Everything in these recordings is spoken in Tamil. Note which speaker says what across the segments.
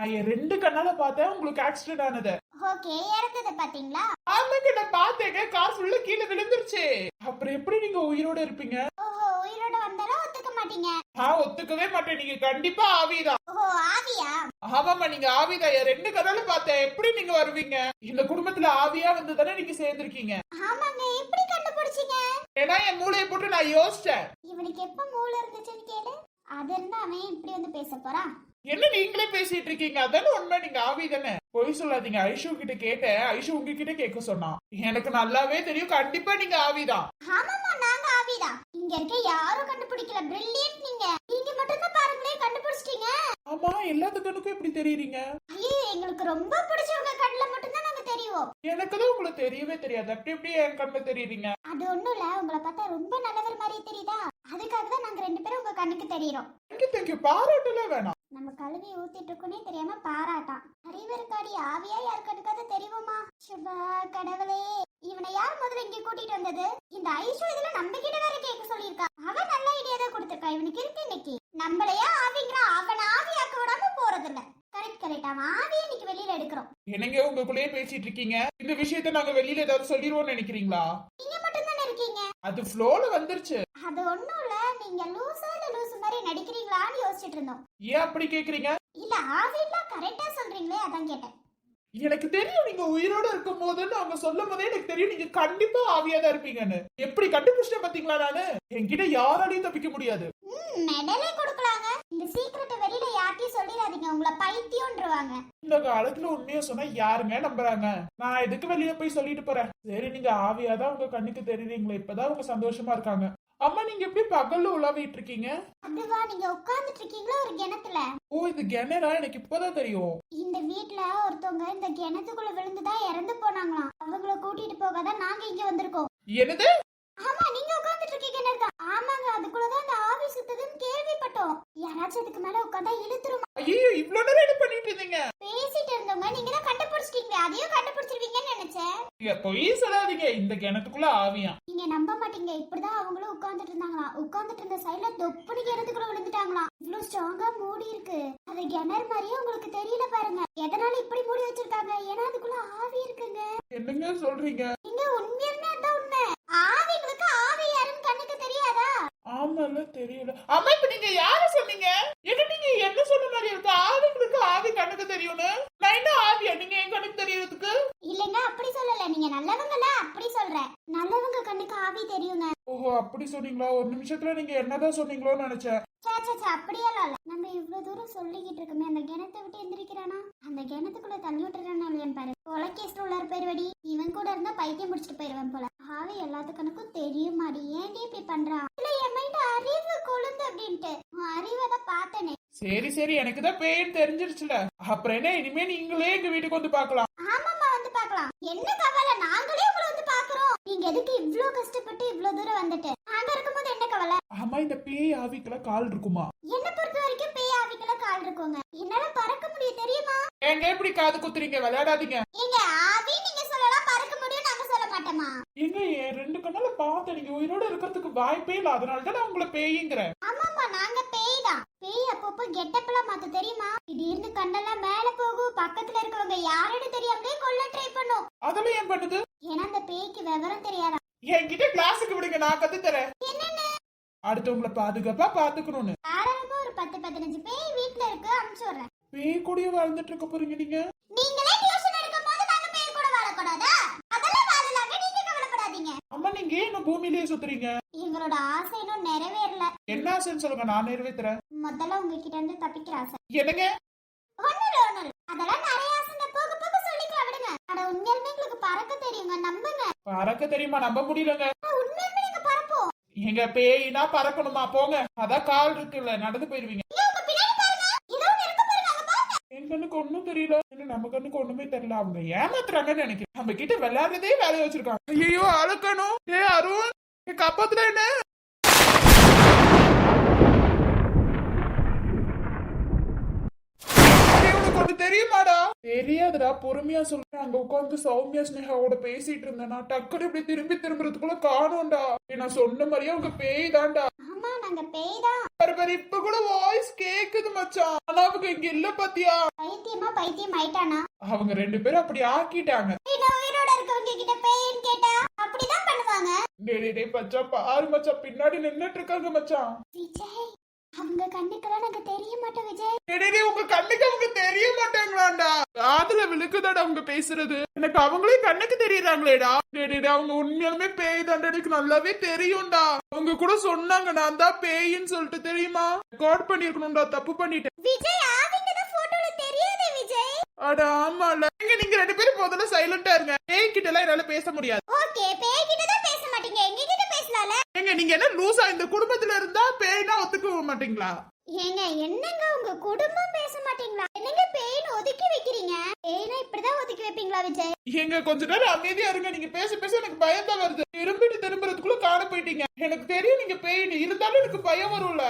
Speaker 1: நான் என் ரெண்டு கண்ணால பார்த்தேன் உங்களுக்கு ஆக்சிடென்ட் ஆனது.
Speaker 2: ஓகே இறந்தது பாத்தீங்களா
Speaker 1: ஆமாங்க நான் பார்த்தேங்க. கார் ஃபுல்லா கீழே விழுந்துருச்சு. அப்புறம் எப்படி நீங்க உயிரோட இருப்பீங்க?
Speaker 2: ஓஹோ உயிரோட வந்தாலும் ஒத்துக்க மாட்டீங்க.
Speaker 1: நான் ஒத்துக்கவே மாட்டேன். நீங்க கண்டிப்பா ஆவிதான்.
Speaker 2: ஓஹோ ஆவியா?
Speaker 1: ஆமாமா நீங்க ஆவிதான். என் ரெண்டு கண்ணால பார்த்தேன். எப்படி நீங்க வருவீங்க? இந்த குடும்பத்துல ஆவியா வந்து தானே நீங்க சேர்ந்திருக்கீங்க?
Speaker 2: ஆமாங்க எப்படி கண்டுபிடிச்சீங்க?
Speaker 1: ஏன்னா என் மூளையை போட்டு நான் யோசிச்சேன்.
Speaker 2: இவனுக்கு எப்ப மூளை இருந்துச்சுன்னு கேளு. அது இருந்தா அவன் இப்படி வந்து பேச போறான்?
Speaker 1: என்ன நீங்களே பேசிட்டு இருக்கீங்க? அதானே உண்மை. நீங்க ஆவி தானே? பொய் சொல்லாதீங்க. ஐஷு கிட்ட கேட்டேன். ஐஷு உங்ககிட்ட கேட்க சொன்னான் எனக்கு நல்லாவே தெரியும். கண்டிப்பா நீங்க ஆவிதான்
Speaker 2: ஆமாமா நாங்க ஆவிதான் இங்க இருக்க யாரும் கண்டுபிடிக்கல. பிரில்லியன்ட் நீங்க. நீங்க மட்டும் தான் பாருங்களே கண்டுபிடிச்சிட்டீங்க.
Speaker 1: ஆமா எல்லாத்துக்கனுக்கும் எப்படி தெரியுறீங்க?
Speaker 2: ஐயோ எங்களுக்கு ரொம்ப பிடிச்சவங்க கண்ணுல மட்டும் தான் நாங்க தெரியும்
Speaker 1: எனக்கு தான் உங்களை தெரியவே தெரியாது. அப்படி எப்படி என் கண்ணுல தெரியுறீங்க?
Speaker 2: அது ஒண்ணும் இல்ல. உங்களை பார்த்தா ரொம்ப நல்லவர் மாதிரி தெரியுதா? அதுக்காக தான் நாங்க ரெண்டு பேரும் உங்க கண்ணுக்கு தெரியறோம்.
Speaker 1: தேங்க்யூ பாராட்டல வேணாம்.
Speaker 2: நம்ம கழுவி ஊத்திட்டு இருக்கோனே தெரியாம பாராட்டான். அறிவருக்காடி ஆவியா யார் கண்டுக்காத தெரியுமா? சுபா கடவுளே. இவனை யார் முதல்ல இங்க கூட்டிட்டு வந்தது? இந்த ஐஷு இதுல நம்ம கிட்ட வேற கேட்க சொல்லியிருக்கா. அவன் நல்ல ஐடியா தான் கொடுத்திருக்கா. இவனுக்கு இருக்கு இன்னைக்கு. நம்மளையா ஆவிங்கிறா அவன் ஆவியாக்க விடாம போறதில்ல. கரெக்ட் கரெக்ட் அவன் ஆவியை இன்னைக்கு வெளியில எடுக்கிறோம்.
Speaker 1: என்னங்க உங்களுக்குள்ளேயே பேசிட்டு இருக்கீங்க? இந்த விஷயத்த நாங்க வெளியில ஏதாவது சொல்லிடுவோம்னு நினைக்கிறீங்களா?
Speaker 2: நீங்க மட்டும் தானே இருக்கீங்க.
Speaker 1: அது ஃப்ளோல வந்துருச்சு.
Speaker 2: அது ஒண்ணும் இல்ல. நீங்க லூசா இல்ல நடிக்கிறீங்களான்னு யோசிச்சுட்டு இருந்தோம்.
Speaker 1: ஏன் அப்படி கேக்குறீங்க?
Speaker 2: இல்ல ஆவின்னா கரெக்டா சொல்றீங்களே அதான் கேட்டேன்.
Speaker 1: எனக்கு தெரியும் நீங்க உயிரோட இருக்கும் போதுன்னு அவங்க சொல்லும் போதே எனக்கு தெரியும் நீங்க கண்டிப்பா ஆவியா தான் இருப்பீங்கன்னு. எப்படி கண்டுபிடிச்சிட்டேன் பாத்தீங்களா நானு? என்கிட்ட யாராலையும் தப்பிக்க முடியாது.
Speaker 2: ம் மெடலே கொடுக்கலாங்க. இந்த சீக்கிரட்டை வெளியில யார்ட்டையும் சொல்லிடாதீங்க உங்களை பைத்தியம்ன்றவாங்க.
Speaker 1: இந்த காலத்துல உண்மையா சொன்னா யாருங்க நம்புறாங்க? நான் எதுக்கு வெளியே போய் சொல்லிட்டு போறேன்? சரி நீங்க ஆவியாதான் உங்க கண்ணுக்கு தெரியுறீங்களே இப்பதான் உங்க சந்தோஷமா இருக்காங்க. அம்மா நீங்க எப்படி பகல்ல உலாவிட்டு இருக்கீங்க?
Speaker 2: அதுவா நீங்க உட்கார்ந்துட்டு இருக்கீங்களா ஒரு கிணத்துல?
Speaker 1: ஓ இது கெனரா எனக்கு இப்பதான் தெரியும்.
Speaker 2: இந்த வீட்ல ஒருத்தவங்க இந்த கிணத்துக்குள்ள விழுந்துதான் இறந்து போனாங்களாம். அவங்கள கூட்டிட்டு போக தான் நாங்க இங்க வந்திருக்கோம்.
Speaker 1: என்னது?
Speaker 2: இருக்கீங்க கிணறு தான் ஆமாங்க அந்த ஆவி சுத்துதுன்னு கேள்விப்பட்டோம். யாராச்சும் அதுக்கு மேல உட்காந்தா இழுத்துரும்?
Speaker 1: ஐயோ இவ்வளவு நேரம் என்ன பண்ணிட்டு இருந்தீங்க?
Speaker 2: பேசிட்டு இருந்தவங்க நீங்க தான் கண்டுபிடிச்சிட்டீங்க அதையும் கண்டுபிடிச்சிருவீங்கன்னு நினைச்சேன்.
Speaker 1: நீங்க பொய் சொல்லாதீங்க. இந்த கிணத்துக்குள்ள ஆவியா
Speaker 2: நீங்க நம்ப மாட்டீங்க. இப்படிதான் அவங்களும் உட்கார்ந்துட்டு இருந்தாங்களாம். உட்கார்ந்துட்டு இருந்த சைடுல தொப்புனு கிணத்துக்குள்ள விழுந்துட்டாங்களாம். இவ்வளவு ஸ்ட்ராங்கா மூடி இருக்கு. அது கிணறு மாதிரியே உங்களுக்கு தெரியல பாருங்க. எதனால இப்படி மூடி வச்சிருக்காங்க? ஏன்னா அதுக்குள்ள ஆவி இருக்குங்க.
Speaker 1: என்னங்க சொல்றீங்க
Speaker 2: நீங்க உண்மையுமே அதான் உண்மை ஆவிங்களுக்கு ஆவி யாருன்னு கண்ணுக்கு தெரியாதா
Speaker 1: ஆமா இப்ப நீங்க யார சொன்னீங்க? என்ன நீங்க என்ன சொன்ன மாதிரி இருக்கு? ஆவிங்களுக்கு ஆவி கண்ணுக்கு தெரியும்னு? என்ன ஆவியா நீங்க என் கண்ணுக்கு தெரியறதுக்கு?
Speaker 2: இல்லைங்க அப்படி சொல்லல. நீங்க நல்லவங்கல அப்படி சொல்றேன். நல்லவங்க கண்ணுக்கு ஆவி தெரியுங்க.
Speaker 1: ஓஹோ அப்படி சொன்னீங்களா? ஒரு நிமிஷத்துல நீங்க என்னதான் சொன்னீங்களோன்னு நினைச்சேன்.
Speaker 2: அப்படியெல்லாம் இல்ல நம்ம இவ்வளவு தூரம் சொல்லிக்கிட்டு இருக்கோமே அந்த கிணத்தை விட்டு எந்திரிக்கிறானா? அந்த கிணத்துக்குள்ள தள்ளி விட்டுறானா இல்லையான்னு பாரு. கொலைக்கேஸ்ல உள்ளார போயிருவடி. இவன் கூட இருந்தா பைத்தியம் முடிச்சிட்டு போயிருவேன் போல. ஆவி எல்லாத்துக்கனுக்கும் தெரியுமாடி. ஏன்டி இப்படி பண்றான் இல்ல என் மைண்ட் அறிவு கொழுந்து அப்படின்ட்டு உன் பார்த்தனே.
Speaker 1: சரி சரி எனக்கு தான் பேர் தெரிஞ்சிருச்சுல. அப்புறம் என்ன இனிமே நீங்களே எங்க வீட்டுக்கு வந்து பார்க்கலாம்.
Speaker 2: ஆமாம்மா வந்து பார்க்கலாம். என்ன கவலை நாங்களே உங்களை வந்து பாக்குறோம் நீங்க எதுக்கு இவ்ளோ கஷ்டப்பட்டு இவ்ளோ தூரம் வந்துட்டு? என்ன கவலை?
Speaker 1: ஆமா இந்த பேய் ஆவிக்கெல்லாம் கால் இருக்குமா?
Speaker 2: என்ன பொறுத்த வரைக்கும் பேய் ஆவிக்கெல்லாம் கால் இருக்குங்க. என்னால பறக்க முடியும் தெரியுமா?
Speaker 1: எங்க எப்படி காது குத்துறீங்க விளையாடாதீங்க.
Speaker 2: எங்க ஆவி நீங்க சொல்லலாம் பறக்க முடியும் நாங்க சொல்ல மாட்டோமா
Speaker 1: எங்க என் ரெண்டு கண்ணால பார்த்தேன் நீங்க உயிரோட இருக்கிறதுக்கு வாய்ப்பே இல்லை அதனால தான் நான் உங்களை பேய்ங்கிறேன்
Speaker 2: ஆமாம்மா நாங்க பேய் தான் பேய் அப்பப்போ கெட்டப்பெல்லாம் மாத்த தெரியுமா? திடீர்னு கண்ணெல்லாம் மேல போகும் பக்கத்துல இருக்கவங்க யாருன்னு தெரியாமலே கொல்ல ட்ரை பண்ணும்.
Speaker 1: அதெல்லாம் ஏன் பண்ணுது?
Speaker 2: ஏன்னா அந்த பேய்க்கு விவரம் தெரியாதா?
Speaker 1: என்கிட்ட கிளாஸுக்கு விடுங்க நான் கத்து தரேன்
Speaker 2: என்னன்னு
Speaker 1: அடுத்தவங்களை பாதுகாப்பா பாத்துக்கணும்னு.
Speaker 2: தாராளமா ஒரு பத்து பதினஞ்சு பேய் வீட்ல இருக்கு அனுப்பிச்சு விடுறேன்.
Speaker 1: பேய் கூடயே வாழ்ந்துட்டு இருக்க போறீங்க நீங்க?
Speaker 2: நீங்களே டியூஷன் எடுக்கும் போது நாங்க பேய் கூட வாழக்கூடாதா? அதெல்லாம் வாழலாங்க நீங்க கவலைப்படாதீங்க.
Speaker 1: அம்மா நீங்க இன்னும் பூமியிலேயே சுத்துறீங்க?
Speaker 2: எங்களோட ஆசை இன்னும் நிறைவேறல.
Speaker 1: என்ன ஆசைன்னு சொல்லுங்க நான் நிறைவேத்துறேன்.
Speaker 2: முதல்ல உங்ககிட்ட இருந்து தப்பிக்கிற ஆசை.
Speaker 1: என்னங்க?
Speaker 2: ஒண்ணு இல்ல ஒண்ணு இல்ல. அதெல்லாம் நிறைய ஆசைங்க போக போக சொல்லிக்கலாம் விடுங்க அட உண்மையாலுமே உங்களுக்கு பறக்க தெரியுங்க நம்புங்க.
Speaker 1: பறக்க தெரியுமா? நம்ப முடியலங்க.
Speaker 2: ஆனா பறப்போம்
Speaker 1: எங்க பேயினா பறக்கணுமா? போங்க. அதான் கால் இருக்குல்ல நடந்து போயிருவீங்க. என் கண்ணுக்கு ஒண்ணும் தெரியல. நம்ம கண்ணுக்கு ஒண்ணுமே தெரியல. அவங்க ஏமாத்துறாங்கன்னு நினைக்கிறேன். நம்ம கிட்ட விளையாடுறதே வேலையை வச்சிருக்காங்க. ஐயோ அழுக்கணும். ஏ அருண். ஏ, காப்பாத்துடா என்ன ஏய், உனக்கு தெரியுமாடா? தெரியாதுடா பொறுமையா சொல்றேன். அங்க உட்காந்து சௌமியா ஸ்னேகாவோட பேசிட்டு இருந்தேன் நான் டக்குனு இப்படி திரும்பி திரும்புறதுக்குள்ள காணோம்டா. நான் சொன்ன மாதிரியே அவங்க பேய் தான்டா.
Speaker 2: ஆமா நாங்க பேய் தான்.
Speaker 1: இப்ப கூட வாய்ஸ் கேக்குது மச்சான். ஆனா அவங்க இங்க இல்ல பாத்தியா?
Speaker 2: பைத்தியமா பைத்தியம் ஆயிட்டானா?
Speaker 1: அவங்க ரெண்டு பேரும் அப்படி ஆக்கிட்டாங்க.
Speaker 2: உயிரோட இருக்கவங்க கிட்ட பேய்ன்னு கேட்டா அப்படிதான் பண்ணுவாங்க.
Speaker 1: டேய் டேய், டேய் மச்சான் பாரு மச்சான் பின்னாடி நின்னுட்டு இருக்காங்க மச்சான்.
Speaker 2: விஜய் அவங்க கண்ணுக்கெல்லாம் நாங்க தெரிய மாட்டோம் விஜய்.
Speaker 1: டேய், உங்க கண்ணுக்கு அவங்க தெரிய மாட்டாங்களாண்டா? காதுல விழுக்குதாடா அவங்க பேசுறது. எனக்கு அவங்களே கண்ணுக்கு தெரியறாங்களேடா. டேய், அவங்க உண்மையாலுமே பேய் தான்டா எனக்கு நல்லாவே தெரியும்டா. அவங்க கூட சொன்னாங்க நான் தான் பேயின்னு சொல்லிட்டு தெரியுமா? ரெக்கார்ட் பண்ணிருக்கணும்டா தப்பு பண்ணிட்டேன்.
Speaker 2: விஜய் ஆவிங்கத போட்டோல தெரியாதே விஜய்.
Speaker 1: அட ஆமால நீங்க ரெண்டு பேரும் முதல்ல சைலண்டா இருங்க. பேய் கிட்ட எல்லாம் என்னால பேச முடியாது
Speaker 2: ஓகே பேய் கிட்ட தான் பேச மாட்டீங்க எங்க கிட்ட பேசலாம்ல
Speaker 1: ஏங்க நீங்க என்ன லூசா இந்த குடும்பத்துல இருந்தா பேய்னா ஒத்துக்க மாட்டீங்களா?
Speaker 2: ஏங்க என்னங்க உங்க குடும்பம் பேச மாட்டீங்களா? என்னங்க பேய்னு ஒதுக்கி வைக்கிறீங்க? பேய்னா இப்படிதான் ஒதுக்கி வைப்பீங்களா விஜய்?
Speaker 1: எங்க கொஞ்ச நேரம் அமைதியா இருங்க. நீங்க பேச பேச எனக்கு பயம் தான் வருது. திரும்பிட்டு திரும்புறதுக்குள்ள காண போயிட்டீங்க. எனக்கு தெரியும் நீங்க பேய்னு. இருந்தாலும் எனக்கு பயம் வரும்ல.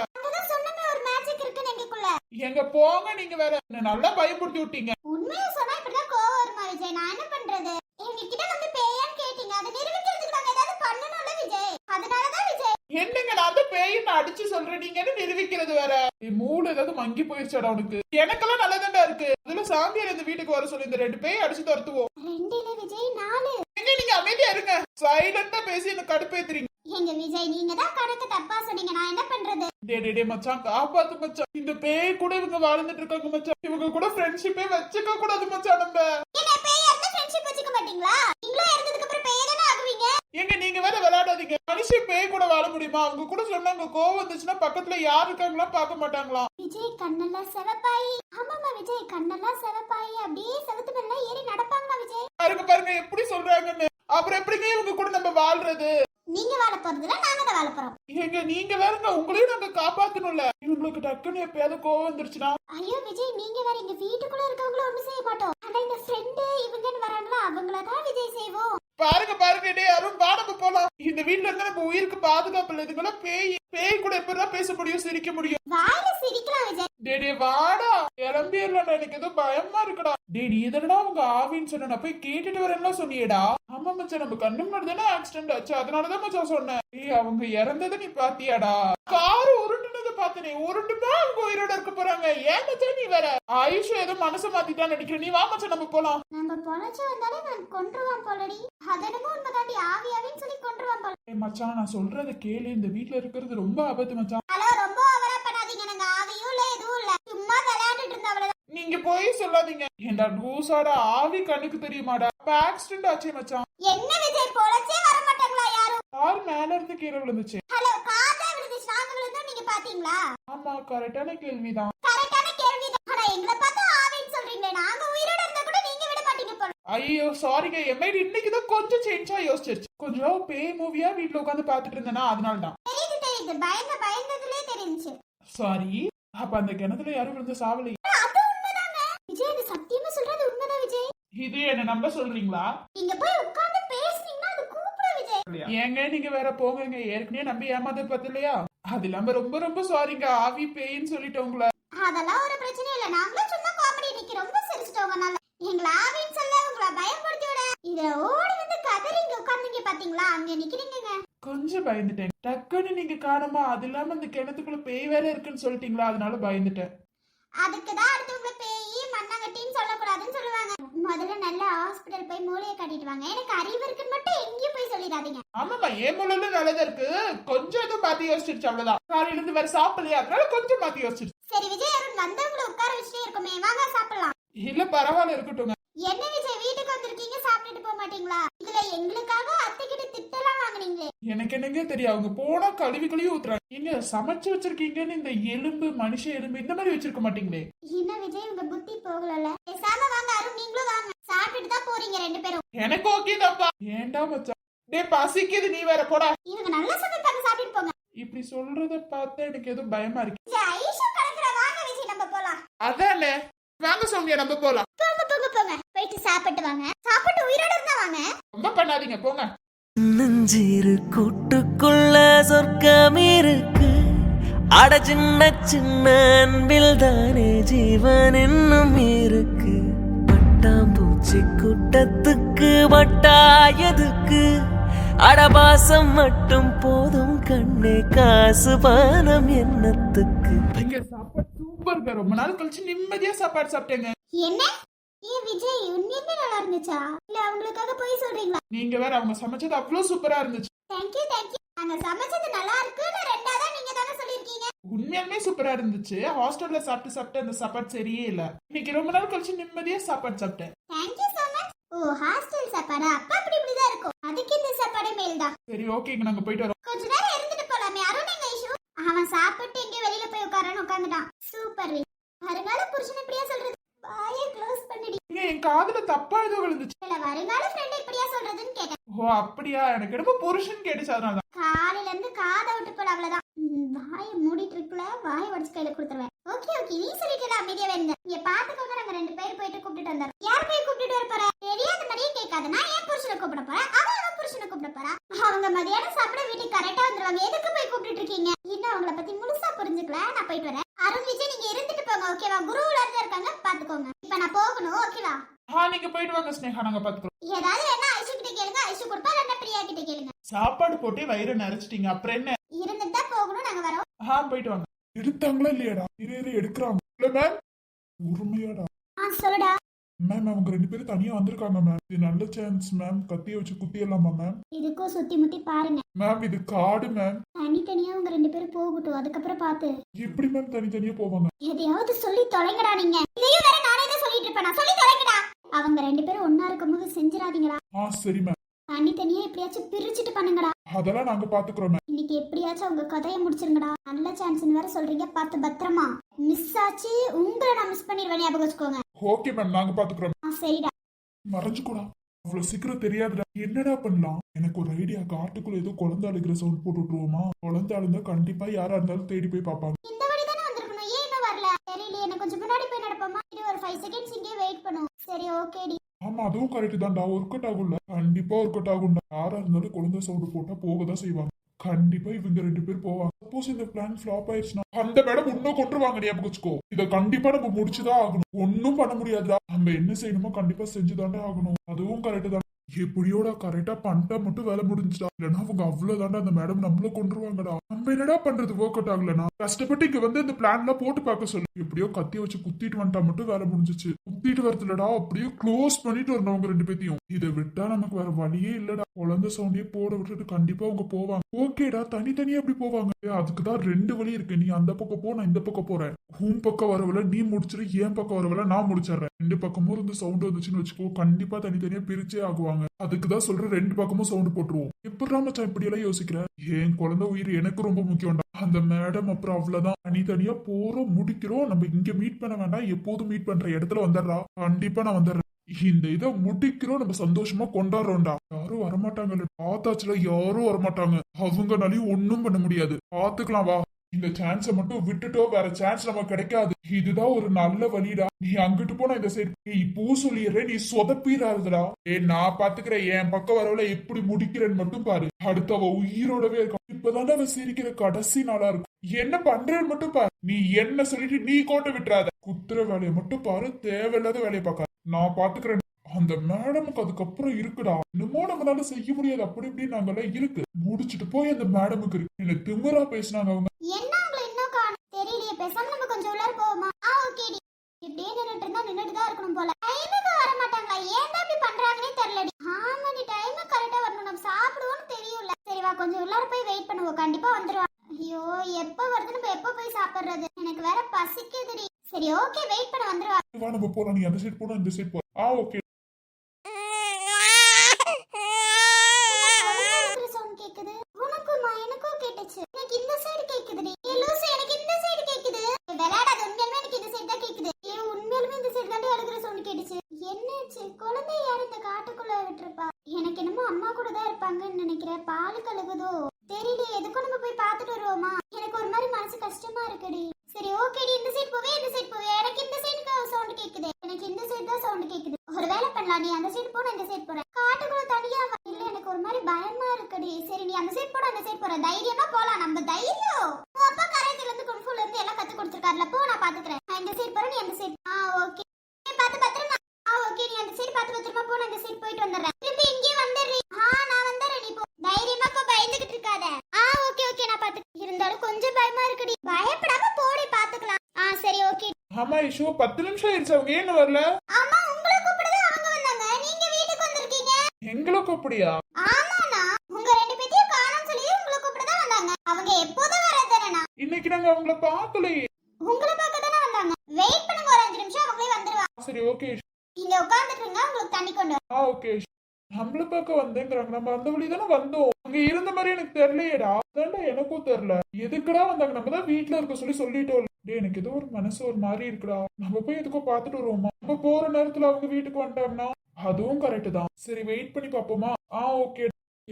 Speaker 1: எங்க போங்க நீங்க வேற. என்ன நல்லா பயப்படுத்தி விட்டீங்க.
Speaker 2: உண்மையை சொன்னா இப்படிதான் கோவம் வருமா விஜய்? நான் என்ன பண்றது? எங்க கிட்ட வந்து பேயான்னு கேட்டீங்க. அதை நிரூபிக்கிறதுக்கு நாங்க ஏதாவது பண்ணணும்ல விஜய் அதனாலதான் விஜய்.
Speaker 1: என்னங்க நான் தான் பேயின்னு அடிச்சு என்ன நிரூபிக்கிறது வேற? மூளை ஏதாவது மங்கி போயிருச்சாடா உனக்கு. எனக்கெல்லாம் நல்லதாண்டா இருக்கு. அதுல சாமியார் இந்த வீட்டுக்கு வர சொல்லி இந்த ரெண்டு பேய் அடிச்சு துரத்துவோம்.
Speaker 2: ரெண்டு இல்ல விஜய் நாலு.
Speaker 1: எங்க நீங்க அமைதியா இருங்க. சைலண்டா பேசி என்ன கடுப்பேத்துறீங்க
Speaker 2: எங்க விஜய் நீங்க தான் கணக்கு தப்பா சொன்னீங்க. நான் என்ன பண்றது?
Speaker 1: டே டே மச்சான் காப்பாத்து மச்சான். இந்த பேய் கூட இவங்க வாழ்ந்துட்டு இருக்காங்க மச்சான். இவங்க கூட ஃப்ரெண்ட்ஷிப்பே வச்சுக்க கூடாது மச்சான் நம்ம.
Speaker 2: என்ன பேயா இருந்தா ஃப்ரெண்ட்ஷிப் வச்சுக்க மாட்டீங்களா? நீங்களும் இறந்ததுக்கு அப்புறம் பேய்
Speaker 1: எங்க நீங்க வேற விளையாடாதீங்க. மனுஷன் பேய் கூட வாழ முடியுமா? அவங்க கூட சொன்னாங்க கோவம் வந்துச்சுன்னா பக்கத்துல யார் இருக்காங்களா பார்க்க மாட்டாங்களா
Speaker 2: விஜய் கண்ணெல்லாம் செவப்பாயி. ஆமாமா விஜய் கண்ணெல்லாம் செவப்பாயி. அப்படியே செவத்து மேல ஏறி நடப்பாங்களா விஜய்.
Speaker 1: பாருங்க பாருங்க எப்படி சொல்றாங்கன்னு. அப்புறம் எப்படிங்க இவங்க கூட நம்ம வாழ்றது?
Speaker 2: நீங்க வாழ போறதுல நாங்க தான் வாழ போறோம்.
Speaker 1: எங்க நீங்க வேறங்க உங்களையும் நாங்க காப்பாத்தணும்ல. இவங்களுக்கு டக்குன்னு எப்பயாவது கோவம் வந்துருச்சுன்னா
Speaker 2: ஐயோ விஜய் நீங்க வேற எங்க வீட்டுக்குள்ள இருக்கவங்கள ஒண்ணும் செய்ய மாட்டோம். ஆனா இந்த ஃப்ரெண்டு இவங்கன்னு வராங்களா அவங்கள தான் விஜய் செய்வோம்.
Speaker 1: பாருங்க பாருங்க டே அருண் வா நம்ம போலாம். இந்த வீட்ல இருந்தா நம்ம உயிருக்கு பாதுகாப்பு இல்லை. இதுக்கெல்லாம் பேய் பேய் கூட எப்படிதான் பேச முடியும் சிரிக்க முடியும்.
Speaker 2: வாயில சிரிக்கலாம் விஜய்.
Speaker 1: டே டே வாடா. கிளம்பிடலாம் எனக்கு ஏதோ பயமா இருக்குடா. டே நீ இதனடா உங்க ஆவின்னு சொன்ன போய் கேட்டுட்டு வரேன்லாம் சொன்னியேடா. ஆமா மச்சான் நம்ம கண்ணு முன்னாடி தானே ஆக்சிடென்ட் ஆச்சு. அதனாலதான் மச்சான் சொன்னேன். ஏய் அவங்க இறந்ததை நீ பாத்தியாடா? கார் உருண்டுனதை பார்த்தனே உருண்டுனா அவங்க உயிரோட இருக்க போறாங்க. ஏன் மச்சான் நீ வேற? ஆயுஷ் ஏதோ மனசை மாத்திட்டான்னு நினைக்கிறேன் நீ வா மச்சான் நம்ம போலாம்.
Speaker 2: நம்ம பொழைச்சு வந்தாலே நான் கொன்றுவான் போலடி. அதனமோ உண்மைதாண்டி. ஆவி ஆவின்னு சொல்லி கொன்றுவான் போல.
Speaker 1: ஏய் மச்சான் நான் சொல்றத கேளு. இந்த வீட்ல இருக்கிறது ரொம்ப ஆபத்து மச்சான்.
Speaker 2: ஹலோ ரொம்ப ஓவரா பண்ணாதீங்க நாங்க ஆவியும் இல்ல எதுவும் இல்ல. சும்மா விளையாண்டுட்டு இருந்த
Speaker 1: நீங்க போய் சொல்லாதீங்க. ஏண்டா லூசாடா. ஆவி கண்ணுக்கு தெரியுமாடா? அப்ப ஆக்சிடென்ட் ஆச்சே மச்சான்.
Speaker 2: என்ன விஜய்? பொழைச்சே வர மாட்டாங்களா யாரும்?
Speaker 1: கார் மேல இருந்து கீழே விழுந்துச்சு.
Speaker 2: ஹலோ நாங்க பாத்தீங்களா?
Speaker 1: ஆமா கரெக்டான கேள்விதான்.
Speaker 2: கரெக்டான கேள்வி ஆனா எங்களை பார்த்தா ஆவின்னு சொல்றீங்களே நாங்க உயிரோட இருந்தா கூட நீங்க விட மாட்டீங்க போல.
Speaker 1: ஐயோ சாரிங்க என் மைண்ட் இன்னைக்கு தான் கொஞ்சம் சேஞ்சா யோசிச்சிருச்சு. கொஞ்ச நாள் பேய் மூவியா வீட்ல உட்காந்து பாத்துட்டு இருந்தேனா அதனால தான்
Speaker 2: தெரியுது தெரியுது. பயந்த பயந்ததுலயே தெரிஞ்சுச்சு.
Speaker 1: சாரி அப்ப அந்த கிணத்துல யாரும் விழுந்து சாவலை
Speaker 2: அது உண்மைதாங்க. விஜய் அது சத்தியமா சொல்றது உண்மைதான் விஜய்.
Speaker 1: இது என்ன நம்ப சொல்றீங்களா?
Speaker 2: நீங்க போய் உட்கார்ந்து பேசுனீங்கன்னா அது கூப்பிடும் விஜய்.
Speaker 1: ஏங்க நீங்க வேற போங்கங்க. ஏற்கனவே நம்பி ஏமாத்த பார்த்து இல்லையா அது இல்லாம ரொம்ப ரொம்ப சாரிங்க ஆவி பேயின்னு சொல்லிட்டு உங்களை.
Speaker 2: அதெல்லாம் ஒரு பிரச்சனையும் இல்ல. நாங்களும் சும்மா காமெடி இன்னைக்கு ரொம்ப சிரிச்சிட்டோங்க நல்லா எங்களை ஆவின்னு சொல்ல உங்களை பயன்படுத்தி விட. இதுல ஓடி வந்து கதறிங்க. உட்கார்ந்தீங்க பாத்தீங்களா? அங்க நிக்கிறீங்க
Speaker 1: கொஞ்சம் பயந்துட்டேன். டக்குன்னு நீங்க காணுமா? அது இல்லாம அந்த கிணத்துக்குள்ள பேய் வேற இருக்குன்னு சொல்லிட்டீங்களா? அதனால பயந்துட்டேன்.
Speaker 2: அதுக்கு தான் அடுத்தவங்க பேய் மண்ணாங்கட்டின்னு சொல்லக்கூடாதுன்னு சொல்லுவாங்க. முதல்ல நல்ல ஹாஸ்பிடல் போய் மூளையை காட்டிட்டு வாங்க. எனக்கு அறிவு இருக்குன்னு மட்டும் எங்கேயும் போய் சொல்லிடாதீங்க.
Speaker 1: ஆமாமா ஏன் முள்ள நல்லதா இருக்கு. கொஞ்சம் எதுவும் மாத்தி யோசிச்சிருச்சு அவ்வளவுதான். காலையில இருந்து வேற சாப்பிடலையா? அதனால கொஞ்சம் மாத்தி யோசிச்சிருச்சு.
Speaker 2: சரி விஜய் அருண் வந்தவங்களை உட்கார வச்சுட்டே இருக்குமே. வாங்க சாப்பிடலாம்.
Speaker 1: இல்ல பரவாயில்ல இருக்கட்டும்ங்க.
Speaker 2: என்ன விஜய் வீட்டுக்கு வந்திருக்கீங்க சாப்பிட்டுட்டு போக மாட்டீங்களா? இதுல எங்களுக்காக அத்தை கிட்ட திட்டலாம் வாங்குனீங்களே.
Speaker 1: எனக்கு என்னங்க தெரியும் அவங்க போனா கழுவி கழுவி ஊத்துறாங்க. நீங்க சமைச்சு வச்சிருக்கீங்கன்னு இந்த எலும்பு மனுஷ எலும்பு இந்த மாதிரி வச்சிருக்க மாட்டீங்களே.
Speaker 2: என்ன விஜய் உங்க புத்தி போகலல பேசாம வாங்க அருண் நீங்களும் வாங்க. சாப்பிட்டுட்டு தான் போறீங்க ரெண்டு பேரும்.
Speaker 1: எனக்கு ஓகே தான்ப்பா. ஏன்டா மச்சான்? டே பசிக்குது நீ வேற போடா.
Speaker 2: இவங்க நல்லா சமைப்பாங்க சாப்பிட்டு போங்க.
Speaker 1: இப்படி சொல்றத பார்த்தா எனக்கு ஏதோ பயமா இருக்கு.
Speaker 2: ஐஷு கலக்குற வாங்க விஜய் நம்ம போலாம்.
Speaker 1: அதானே? வாங்க சௌமியா நம்ம போலாம்.
Speaker 2: போங்க போங்க போங்க. போயிட்டு சாப்பிட்டு வாங்க. சாப்பிட்டு உயிரோட இருந்தா வாங்க.
Speaker 1: ரொம்ப பண்ணாதீங்க போங்க.
Speaker 3: நெஞ்சிரு கூட்டுக்குள்ள சொர்க்கம் இருக்கு. அட சின்ன சின்ன அன்பில் தானே ஜீவன் இன்னும் இருக்கு. பட்டாம்பூச்சி கூட்டத்துக்கு வட்டாயதுக்கு அடபாசம் மட்டும் போதும் கண்ணே காசு பானம் என்னத்துக்கு?
Speaker 1: சூப்பர்ங்க ரொம்ப நாள் கழிச்சு நிம்மதியா சாப்பாடு சாப்பிட்டேங்க.
Speaker 2: என்ன? ஏ விஜய் உண்மையுமே நல்லா இருந்துச்சா? இல்ல அவங்களுக்காக போய் சொல்றீங்களா?
Speaker 1: நீங்க வேற அவங்க சமைச்சது அவ்வளவு சூப்பரா இருந்துச்சு.
Speaker 2: தேங்க்யூ தேங்க்யூ நாங்க சமைச்சது நல்லா இருக்குன்னு ரெண்டாவதா நீங்க தானே சொல்லிருக்கீங்க
Speaker 1: உண்மையாலுமே சூப்பரா இருந்துச்சு. ஹாஸ்டல்ல சாப்பிட்டு சாப்பிட்டு அந்த சாப்பாடு சரியே இல்ல. இன்னைக்கு ரொம்ப நாள் கழிச்சு நிம்மதியா சாப்பாடு சாப்பிட்டேன்.
Speaker 2: Thank you so much. ஓ ஹாஸ்டல் சாப்பாடு? அப்பா அப்படி இப்படிதான் இருக்கும். அதுக்கு இந்த சாப்பாடு மேல் தான்.
Speaker 1: சரி ஓகேங்க நாங்க போயிட்டு வரோம்.
Speaker 2: கொஞ்ச நேரம் இருந்துட்டு போலாமே. அருண் எங்க இஷ்யூ அவன் சாப்பிட்டு எங்க வெளியில போய் உட்காரன்னு உட்காந்துட்டான். சூப்பர் வருங்கால புருஷன் இப்படியா சொல்றது? வாயை க்ளோஸ்
Speaker 1: ஏங்க, என் காதுல தப்பா ஏதோ விழுந்துச்சு.
Speaker 2: இல்ல வருங்கால ஃப்ரெண்ட் இப்படியா சொல்றதுன்னு கேட்டேன்.
Speaker 1: ஓ அப்படியா? எனக்கு என்னமோ புருஷன் கேட்டுச்சு அதனால
Speaker 2: காலையில இருந்து காதை விட்டு போல அவ்வளவுதான். வாயை மூடிட்டு இருக்குல வாயை உடச்சு கையில கொடுத்துருவேன். ஓகே ஓகே நீ சொல்லிட்டு அமைதியா இருங்க இங்க பாத்துக்கோங்க நாங்க ரெண்டு பேர் போயிட்டு கூப்பிட்டு வந்தோம் யார் போய் கூப்பிட்டு வர போற தெரியாத மாதிரியே கேட்காத நான் ஏன் புருஷனை கூப்பிட போறேன் அவன் அவன் புருஷனை கூப்பிட போறா அவங்க மதியானம் சாப்பிட வீட்டுக்கு கரெக்டா வந்துருவாங்க எதுக்கு போய் கூப்பிட்டு இருக்கீங்க இன்னும் அவங்கள பத்தி முழுசா புரிஞ்சுக்கல நான் போயிட்டு வரேன் அருண் விஜய் நீங்க இருந்துட்டு போங்க ஓகேவா குருவுல இருந்து இருக்காங்க பாத்துக்கோங்க இப்ப நான் போகணும் ஓகேவா
Speaker 1: ஆ நீங்க போயிட்டு வாங்க ஸ்னேகா நாங்க பாத்துக்கிறோம்
Speaker 2: ஏதாவது வேணா ஐஷு கிட்ட கேளுங்க ஐஷு கொடுப்பா இல்லைன்னா பிரியா கிட்ட கேளுங்க
Speaker 1: சாப்பாடு போட்டு வயிறு நிறைச்சிட்டீங்க. அப்புறம் என்ன?
Speaker 2: இருந்துட்டு போகணும் நாங்க வரோம்.
Speaker 1: ஆ போயிட்டு வாங்க. எடுத்தாங்களா இல்லையாடா? இரு இரு எடுக்கிறாங்க இல்ல மேம் உண்மையாடா
Speaker 2: ஆ சொல்லுடா.
Speaker 1: மேம் அவங்க ரெண்டு பேரும் தனியா வந்திருக்காங்க மேம் இது நல்ல சான்ஸ் மேம் கத்திய வச்சு குத்திடலாமா மேம்
Speaker 2: இதுக்கும் சுத்தி முத்தி பாருங்க.
Speaker 1: மேம் இது காடு மேம்
Speaker 2: தனித்தனியா உங்க ரெண்டு பேரும் போகட்டும். அதுக்கப்புறம் பார்த்து.
Speaker 1: எப்படி மேம் தனித்தனியா போவாங்க?
Speaker 2: எதையாவது சொல்லி தொலைங்கடா நீங்க. இதையும் வேற நானே தான் சொல்லிட்டு இருப்பேன்? நான் சொல்லி தொலைங்கடா. அவங்க ரெண்டு பேரும் ஒண்ணா இருக்கும்போது செஞ்சிடாதீங்களா
Speaker 1: ஆ சரி மேம்
Speaker 2: தனித்தனியா எப்படியாச்சும் பிரிச்சுட்டு பண்ணுங்கடா.
Speaker 1: அதெல்லாம் நாங்க பாத்துக்கிறோம்
Speaker 2: இன்னைக்கு எப்படியாச்சும் உங்க கதையை முடிச்சிருங்கடா. நல்ல சான்ஸ்னு வேற சொல்றீங்க. பார்த்து பத்திரமா. மிஸ் ஆச்சு. உங்களை நான் மிஸ் பண்ணிடுவேன் ஞாபகம் வச்சுக்கோங்க.
Speaker 1: ஓகே மேம் நாங்க பாத்துக்கிறோம்.
Speaker 2: ஆ சரிடா.
Speaker 1: மறைஞ்சு கூட அவ்வளவு சீக்கிரம் தெரியாதுடா. என்னடா பண்ணலாம்? எனக்கு ஒரு ஐடியா காட்டுக்குள்ள ஏதோ குழந்தை அழுகிற சவுண்ட் போட்டு விட்டுருவோமா? குழந்தை அழுந்தா கண்டிப்பா யாரா இருந்தாலும் தேடி போய் பார்ப்பாங்க.
Speaker 2: இந்த வழி தானே வந்திருக்கணும். ஏன் இன்னும் வரல? தெரியலையே. எனக்கு கொஞ்சம் முன்னாடி போய் நடப்போமா? இது ஒரு ஃபைவ் செகண்ட்ஸ் இங்கே வெயிட் பண்ணுவோம். சரி ஓகேடி
Speaker 1: ஆமா அதுவும் கரெக்ட் தான்டா. ஒர்க் அவுட் ஆகும்ல. கண்டிப்பா ஒர்க் அவுட் ஆகும்டா. யாரா இருந்தாலும் குழந்தை சவுண்ட் போட்டா போக தான் செய்வாங்க. கண்டிப்பா இவங்க ரெண்டு பேர் போவாங்க. சப்போஸ் இந்த பிளான் ஃபிளாப் ஆயிடுச்சுன்னா அந்த மேடம் இன்னும் கொண்டுருவாங்க ஞாபகம் வச்சுக்கோ. இதை கண்டிப்பா நம்ம முடிச்சுதான் ஆகணும். ஒன்னும் பண்ண முடியாதுடா. நம்ம என்ன செய்யணுமோ கண்டிப்பா செஞ்சுதான்டா ஆகணும். அதுவும் கரெக்ட் தான் எப்படியோடா கரெக்டா பண்ணிட்டா மட்டும் வேலை முடிஞ்சுடா இல்லைன்னா அவங்க அவ்வளவுதான்டா அந்த மேடம் நம்மள கொண்டுருவாங்கடா நம்ம என்னடா பண்றது ஒர்க் அவுட் நான் கஷ்டப்பட்டு இங்க வந்து இந்த பிளான்லாம் போட்டு பார்க்க சொல்லு. எப்படியோ கத்தி வச்சு குத்திட்டு வந்துட்டா மட்டும் வேலை முடிஞ்சுச்சு. குத்திட்டு வரதுலடா அப்படியே க்ளோஸ் பண்ணிட்டு வரணும் அவங்க ரெண்டு பேத்தையும். இதை விட்டா நமக்கு வேற வழியே இல்லடா. குழந்தை சவுண்டே போட விட்டுட்டு கண்டிப்பா அவங்க போவாங்க. ஓகேடா தனித்தனியா எப்படி போவாங்க? அதுக்கு தான் ரெண்டு வழி இருக்கு. நீ அந்த பக்கம் போ நான் இந்த பக்கம் போறேன். உன் பக்கம் வரவல நீ முடிச்சிரு என் பக்கம் வரவில்லை நான் முடிச்சிடுறேன். ரெண்டு பக்கமும் இருந்து சவுண்ட் வந்துச்சுன்னு வச்சுக்கோ கண்டிப்பா தனித்தனியா பிரிச்சே ஆகுவாங்க. அதுக்கு தான் சொல்றேன் ரெண்டு பக்கமும் சவுண்ட் போட்டுருவோம். எப்படா மச்சான் இப்படி எல்லாம் யோசிக்கிற? என் குழந்தை உயிர் எனக்கு ரொம்ப முக்கியம்டா. அந்த மேடம் அப்புறம் அவ்வளவுதான். தனித்தனியா போறோம் முடிக்கிறோம். நம்ம இங்க மீட் பண்ண வேண்டாம். எப்போதும் மீட் பண்ற இடத்துல வந்துடுறா. கண்டிப்பா நான் வந்துடுறேன். இந்த இதை முடிக்கிறோம். நம்ம சந்தோஷமா கொண்டாடுறோம்டா. யாரும் வரமாட்டாங்க பார்த்தாச்சுல யாரும் வரமாட்டாங்க. அவங்கனாலையும் ஒன்னும் பண்ண முடியாது. பாத்துக்கலாம் வா. இந்த சான்ஸ மட்டும் விட்டுட்டோ வேற சான்ஸ் நமக்கு கிடைக்காது. இதுதான் ஒரு நல்ல வழிடா. நீ அங்கிட்டு போனா இந்த சைடு நீ பூ சொல்லிடுற நீ சொதப்பிடாதுடா. ஏ நான் பாத்துக்கிறேன் என் பக்கம் வரவுல எப்படி முடிக்கிறேன்னு மட்டும் பாரு. அடுத்து அவ உயிரோடவே இருக்கா. இப்பதான்டா அவ சிரிக்கிற கடைசி நாளா இருக்கும். என்ன பண்றேன்னு மட்டும் பாரு. நீ என்ன சொல்லிட்டு நீ கோட்டை விட்டுறாத. குத்துற வேலையை மட்டும் பாரு தேவையில்லாத வேலையை பார்க்காத. நான் பாத்துக்கிறேன். அந்த மேடமுக்கு அதுக்கப்புறம் இருக்குடா. இன்னமும் நம்மளால செய்ய முடியாது. அப்படி இப்படி நாங்கெல்லாம் இருக்கு. முடிச்சுட்டு போய் அந்த மேடமுக்கு இருக்கு. என்ன திமுறா பேசினாங்க அவங்க
Speaker 2: என்ன உங்களை இன்னும் காணும் தெரியலையே பேசாம நம்ம கொஞ்சம் உள்ளார போவோமா ஆ ஓகேடி கேட்டுட்டு இருந்தா நின்னுட்டு தான் இருக்கணும் போல. டைமுக்கு வர மாட்டாங்களா? ஏன் தான் இப்படி பண்றாங்கன்னே தெரியலடி. ஆமா நீ டைம் கரெக்டா வரணும். நம்ம சாப்பிடுவோம்னு தெரியும்ல. சரி வா கொஞ்சம் உள்ளார போய் வெயிட் பண்ணுவோம். கண்டிப்பா வந்துருவா. ஐயோ எப்ப வருது நம்ம எப்ப போய் சாப்பிடுறது? எனக்கு வேற பசிக்குதுடி. சரி ஓகே வெயிட் பண்ண வந்துருவா.
Speaker 1: வா நம்ம போறோம் நீ அந்த சைடு போனா இந்த சைடு போ. ஆ ஓகே
Speaker 2: சவுண்ட் கேக்குது உனக்குமா எனக்கும் கேட்டுச்சு எனக்கு இந்த சைடு கேக்குதுடி ஏ லூசு எனக்கு இந்த சைடு கேக்குது ஏய், விளையாடாத உண்மையாலுமே எனக்கு இந்த சைடு தான் கேக்குது ஏ உண்மையாலுமே இந்த சைடு தான் அழுகிற சவுண்ட் கேட்டுச்சு என்னாச்சு குழந்தை யார் இந்த காட்டுக்குள்ள விட்டுருப்பா எனக்கு என்னமோ அம்மா கூட தான் இருப்பாங்க இருப்பாங்கன்னு நினைக்கிறேன். பால் கழுகுதோ தெரியல எதுக்கும் நம்ம போய் பார்த்துட்டு வருவோமா எனக்கு ஒரு மாதிரி மனசு கஷ்டமா இருக்குடி சரி ஓகேடி இந்த சைடு போவே இந்த சைடு போவே எனக்கு இந்த சைடுக்கு சவுண்ட் கேக்குது எனக்கு இந்த சைடு தான் சவுண்ட் கேக்குது ஒரு வேலை பண்ணலாம் நீ அந்த சைடு போன இந்த சைடு போற காட்டுக்குள்ள தனியா வா. இல்ல எனக்கு ஒரு மாதிரி பயமா இருக்குடி சரி நீ அந்த சைடு போட அந்த சைடு போற தைரியமா போலாம் நம்ம தைரியம் உன் அப்பா கராத்தேல இருந்து குன்ஃபுல இருந்து எல்லாம் கத்து கொடுத்துருக்காருல போ நான் பாத்துக்கிறேன் நான் இந்த சைடு போறேன் நீ அந்த சைடு ஆ ஓகே பார்த்து பத்திரமா ஆ ஓகே நீ அந்த சைடு பார்த்து பத்திரமா போ நான் இந்த சைடு போயிட்டு வந்துடுறேன் திருப்பி இங்கே வந்துடுறேன் ஆ நான் வந்துடுறேன் நீ போ தைரியமா போ பயந்துகிட்டு இருக்காத ஆ ஓகே ஓகே நான் பாத்து இருந்தாலும் கொஞ்சம் பயமா இருக்குடி பயப்படாம போடி பாத்துக்கலாம் ஆ சரி
Speaker 1: ஆமா ஐஷு பத்து நிமிஷம் ஆயிடுச்சு. அவங்க ஏன்னு வரல?
Speaker 2: அம்மா உங்களை அவங்க வந்தாங்க. நீங்க வீட்டுக்கு வந்திருக்கீங்க.
Speaker 1: எங்களை கூப்பிடியா?
Speaker 2: ஆமாண்ணா. உங்க ரெண்டு பேத்தையும் காணோம்னு சொல்லி உங்களை கூப்பிடுதான் வந்தாங்க. அவங்க எப்போதும் வரதானே
Speaker 1: இன்னைக்கு நாங்க அவங்கள பார்க்கலையே.
Speaker 2: உங்களை பார்க்க தானே வந்தாங்க. வெயிட் பண்ணுங்க ஒரு அஞ்சு நிமிஷம் அவங்களே வந்துருவாங்க
Speaker 1: சரி ஓகே
Speaker 2: இங்க உட்கார்ந்துட்டு இருங்க உங்களுக்கு தண்ணி கொண்டு வரேன்.
Speaker 1: ஆ ஓகே நம்மள பார்க்க வந்தேங்கிறாங்க. நம்ம அந்த வழி தானே வந்தோம். அங்க இருந்த மாதிரி எனக்கு தெரியலையேடா. அதான்டா எனக்கும் தெரியல. எதுக்குடா வந்தாங்க? நம்ம தான் வீட்ல இருக்க சொல்லி சொல்லிட்டோம். டே எனக்கு ஏதோ ஒரு மனசு ஒரு மாதிரி இருக்குடா. நம்ம போய் எதுக்கோ பார்த்துட்டு வருவோமா? நம்ம போற நேரத்துல அவங்க வீட்டுக்கு வந்துட்டோம்னா அதுவும் கரெக்ட் தான். சரி வெயிட் பண்ணி பார்ப்போமா? ஆ ஓகே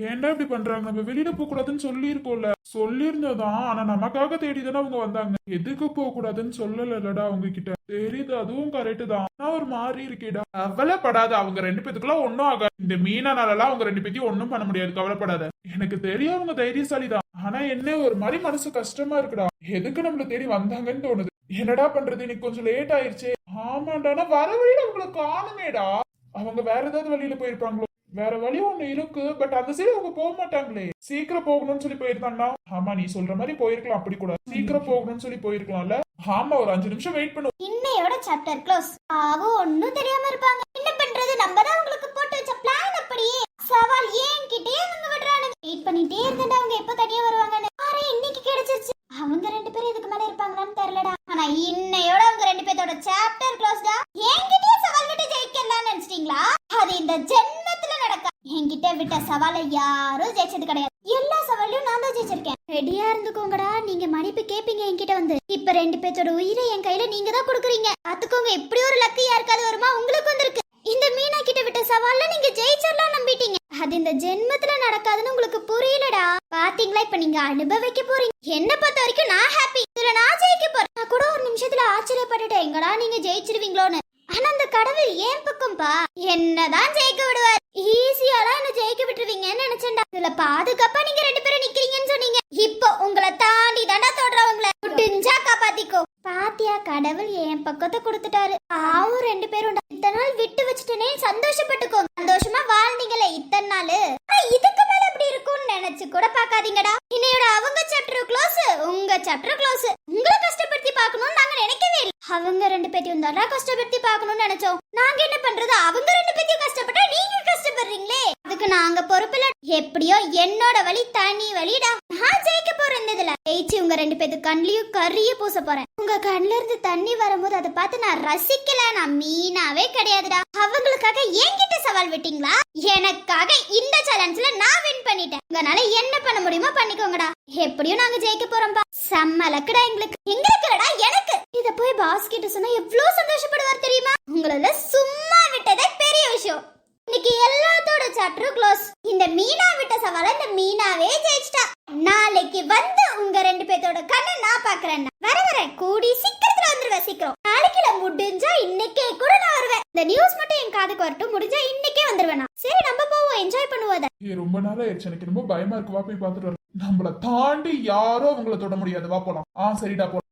Speaker 1: ஏன்டா இப்படி பண்றாங்க? நம்ம வெளியில போக கூடாதுன்னு சொல்லியிருக்கோம்ல சொல்லியிருந்ததான் ஆனா நமக்காக தேடி தானே அவங்க வந்தாங்க. எதுக்கு போக கூடாதுன்னு சொல்லலடா அவங்க கிட்ட தெரியுது அதுவும் கரெக்ட் தான். நான் ஒரு மாதிரி இருக்கேடா. கவலைப்படாத அவங்க ரெண்டு பேத்துக்குள்ள ஒன்னும் ஆகாது. இந்த மீனானாலலாம் அவங்க ரெண்டு பேத்தையும் ஒன்னும் பண்ண முடியாது. கவலைப்படாத. எனக்கு தெரியும் அவங்க தைரியசாலி தான் ஆனா என்ன ஒரு மாதிரி மனசு கஷ்டமா இருக்குடா. எதுக்கு நம்மள தேடி வந்தாங்கன்னு தோணுது. என்னடா பண்றது? இன்னைக்கு கொஞ்சம் லேட் ஆயிருச்சே. ஆமாண்டா வர வழியில அவங்கள காணுமேடா. அவங்க வேற ஏதாவது வழியில போயிருப்பாங்களோ? வேற வழி ஒண்ணு இருக்கு பட் அந்த சைடு அவங்க போக மாட்டாங்களே. சீக்கிரம் போகணும்னு சொல்லி போயிருந்தாங்கன்னா ஆமா நீ சொல்ற மாதிரி போயிருக்கலாம் அப்படி கூட. சீக்கிரம் போகணும்னு சொல்லி போயிருக்கலாம்ல. ஆமா ஒரு அஞ்சு நிமிஷம் வெயிட் பண்ணு.
Speaker 2: இன்னையோட சாப்டர் க்ளோஸ் அவ ஒண்ணும் தெரியாம இருப்பாங்க. என்ன பண்றது? நம்ம தான் உங்களுக்கு போட்டு வச்ச பிளான் அப்படியே. சவால் ஏன் கிட்டே வந்து விடுறானுங்க. வெயிட் பண்ணிட்டே இருந்துட்டு அவங்க எப்ப தனியா வருவாங்கன்னு எல்லாமே இன்னைக்கு கிடைச்சிருச்சு. அவங்க ரெண்டு பேரும் இதுக்கு மேல இருப்பாங்களான்னு தெரியலடா. ஆனா இன்னையோட அவங்க ரெண்டு பேரோட சாப்டர் க்ளோஸ்டா என்கிட்டயே சவால் விட்டு ஜெயிக்கலாம்னு நினைச்சிட்டீங்களா? அது இந்த ஜென்மத்துல நடக்க என்கிட்ட விட்ட சவாலை யாரும் ஜெயிச்சது கிடையாது. எல்லா சவாலையும் நான் தான் ஜெயிச்சிருக்கேன். ரெடியா இருந்துக்கோங்கடா. நீங்க மன்னிப்பு கேப்பீங்க என்கிட்ட வந்து. இப்ப ரெண்டு பேத்தோட உயிரை என் கையில நீங்க தான் கொடுக்குறீங்க. பாத்துக்கோங்க இப்படி ஒரு லக்கு யாருக்காவது வருமா? உங்களுக்கு வந்திருக்கு. இந்த மீனா கிட்ட விட்ட சவால்ல நீங்க ஜெயிச்சிடலாம் நம்பிட்டீங்க. அது இந்த ஜென்மத்துல நடக்காதுன்னு உங்களுக்கு புரியலடா. பாத்தீங்களா? இப்ப நீங்க அனுபவிக்க போறீங்க. என்ன பொறுத்த வரைக்கும் நான் ஹாப்பி இதுல நான் ஜெயிக்க போறேன். நான் கூட ஒரு நிமிஷத்துல ஆச்சரியப்பட்டுட்டேன். எங்கடா நீங்க ஜெயிச்சிருவீங்களோன்னு. ஆனா அந்த கடவுள் ஏன் பக்கம்பா என்னதான் ஜெயிக்க விடுவார். ஈஸியாலாம் என்ன ஜெயிக்க விட்டுருவீங்கன்னு நினைச்சேன்டா. இதுல பாதுகாப்பா நீங்க ரெண்டு பேரும் நிக்கிறீங்கன்னு சொன்னீங்க. இப்போ உங்களை தாண்டி தாண்டா தொடுறவங்கள முடிஞ்சா காப்பாத்திக்கோ. பாத்தியா கடவுள் என் பக்கத்தை கொடுத்துட்டாரு. பாவம் ரெண்டு பேரும் இத்தனை நாள் விட்டு வச்சுட்டேனே. சந்தோஷப்பட்டுக்கோ சந்தோஷமா வாழ்ந்தீங்களே இத்தனை நாள் ஆனா இதுக்கு மேல எப்படி இருக்கும்னு நினைச்சு கூட பாக்காதீங்கடா இன்னையோட அவங்க சாப்டர் க்ளோஸ் உங்க சாப்டர் க்ளோஸ் உங்களை கஷ்டப்படுத்தி பார்க்கணும்னு நாங்க நினைக்கவே இல்லை. அவங்க ரெண்டு பேத்தையும் தானே கஷ்டப்படுத்தி பார்க்கணும்னு நினைச்சோம். நாங்க என்ன பண்றது? அவங்க ரெண்டு பேத்தையும் கஷ்டப்பட்டா நீங்க கஷ்டப்படுறீங்களே. அதுக்கு நாங்க பொறுப்பில்ல எப்படியோ என்னோட வழி தனி வழிடா. நான் ஜெயிக்க போறேன் இந்த இதுல. ஜெயிச்சு உங்க ரெண்டு பேத்து கண்லயும் கறிய பூச போறேன். உங்க கண்ணுல இருந்து தண்ணி வரும்போது அதை பார்த்து நான் ரசிக்கல. நான் மீனாவே கிடையாதுடா. அவங்களுக்காக என்கிட்ட சவால் விட்டீங்களா? எனக்காக இந்த சேலஞ்ச்ல நான் வின் பண்ணிட்டேன். உங்களால என்ன பண்ண முடியுமோ பண்ணிக்கோங்கடா. எப்படியும் நாங்க ஜெயிக்க போறோம்பா. செம்ம லக்குடா எங்களுக்கு. எங்களுக்கு இல்லடா எனக்கு? இத போய் பாஸ் கிட்ட சொன்னா எவ்வளவு சந்தோஷப்படுவார் தெரியுமா? உங்களால சும்மா விட்டதே பெரிய விஷயம். இன்னைக்கு எல்லாத்தோட சாப்டரும் க்ளோஸ் இந்த மீனா விட்ட சவால இந்த மீனாவே ஜெயிச்சிட்டா. நாளைக்கு வந்து உங்க ரெண்டு பேத்தோட கண்ணை நான் பாக்குறேன் வர வர. கூடி சீக்கிரத்துல வந்துருவேன் சீக்கிரம். நாளைக்கு இல்ல முடிஞ்சா இன்னைக்கே கூட நான் வருவேன். இந்த நியூஸ் மட்டும் என் காதுக்கு வரட்டும் முடிஞ்சா இன்னைக்கே வந்துருவேன் நான். சரி நம்ம போவோம். என்ஜாய் பண்ணுவோம் அதை.
Speaker 1: ஏய் ரொம்ப நாள் ஆயிடுச்சு. எனக்கு ரொம்ப பயமா இருக்கு. வா போய் பார்த்துட்டு வரலாம். நம்மள தாண்டி யாரும் அவங்கள தொட முடியாது. வா போலாம். ஆ சரிடா போலாம்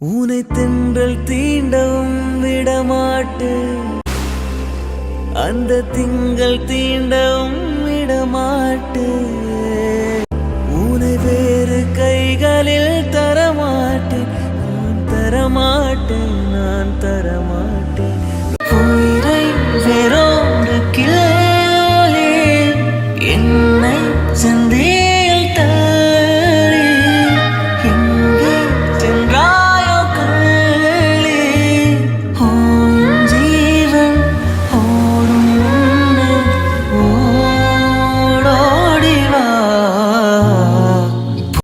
Speaker 3: உனை தென்றல் தீண்டவும் விடமாட்டேன் அந்த திங்கள் தீண்டவும் விடமாட்டேன் கைகளில் நான் தரமாட்டேன்.